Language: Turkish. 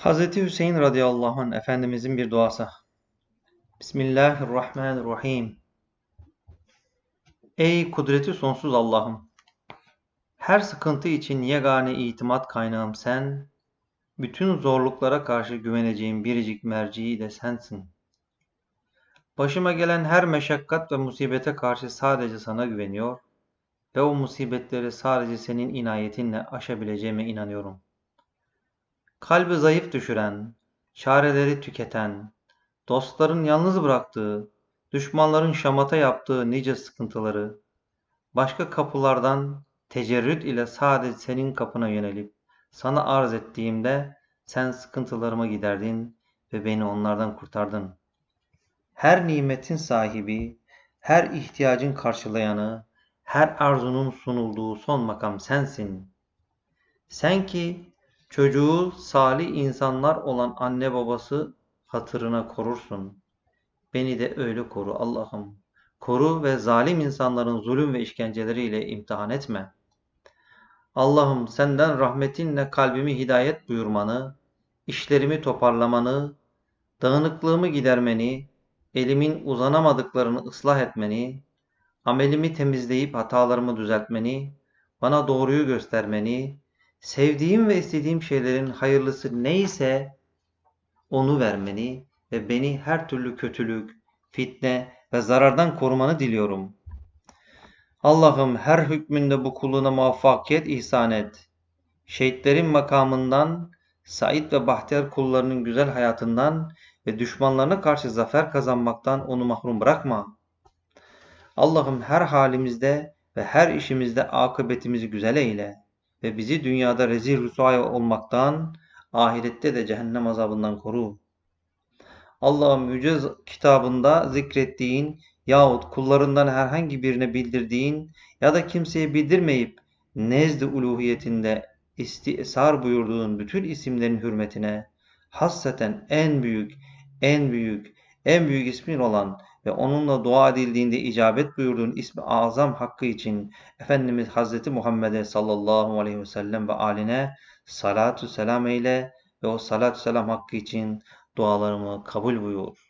Hazreti Hüseyin radıyallahu anh Efendimizin bir duası. Bismillahirrahmanirrahim. Ey kudreti sonsuz Allah'ım! Her sıkıntı için yegane itimat kaynağım sen, bütün zorluklara karşı güveneceğim biricik merciği de sensin. Başıma gelen her meşakkat ve musibete karşı sadece sana güveniyor ve o musibetleri sadece senin inayetinle aşabileceğime inanıyorum. Kalbi zayıf düşüren, çareleri tüketen, dostların yalnız bıraktığı, düşmanların şamata yaptığı nice sıkıntıları, başka kapılardan tecerrüt ile sadece senin kapına yönelip sana arz ettiğimde sen sıkıntılarımı giderdin ve beni onlardan kurtardın. Her nimetin sahibi, her ihtiyacın karşılayanı, her arzunun sunulduğu son makam sensin. Sen ki çocuğu salih insanlar olan anne babası hatırına korursun. Beni de öyle koru Allah'ım. Koru ve zalim insanların zulüm ve işkenceleriyle imtihan etme. Allah'ım senden rahmetinle kalbimi hidayet buyurmanı, işlerimi toparlamanı, dağınıklığımı gidermeni, elimin uzanamadıklarını ıslah etmeni, amelimi temizleyip hatalarımı düzeltmeni, bana doğruyu göstermeni, sevdiğim ve istediğim şeylerin hayırlısı neyse onu vermeni ve beni her türlü kötülük, fitne ve zarardan korumanı diliyorum. Allah'ım her hükmünde bu kuluna muvaffakiyet ihsan et. Şehitlerin makamından, Said ve Bahtiyar kullarının güzel hayatından ve düşmanlarına karşı zafer kazanmaktan onu mahrum bırakma. Allah'ım her halimizde ve her işimizde akıbetimizi güzel eyle ve bizi dünyada rezil rüsvay olmaktan, ahirette de cehennem azabından koru. Allah'ım yüce kitabında zikrettiğin yahut kullarından herhangi birine bildirdiğin ya da kimseye bildirmeyip nezd-i uluhiyetinde istisar buyurduğun bütün isimlerin hürmetine hasseten en büyük, en büyük, en büyük ismin olan ve onunla dua edildiğinde icabet buyurduğun ismi azam hakkı için Efendimiz Hazreti Muhammed'e sallallahu aleyhi ve sellem ve aline salatu selam eyle ve o salatu selam hakkı için dualarımı kabul buyur.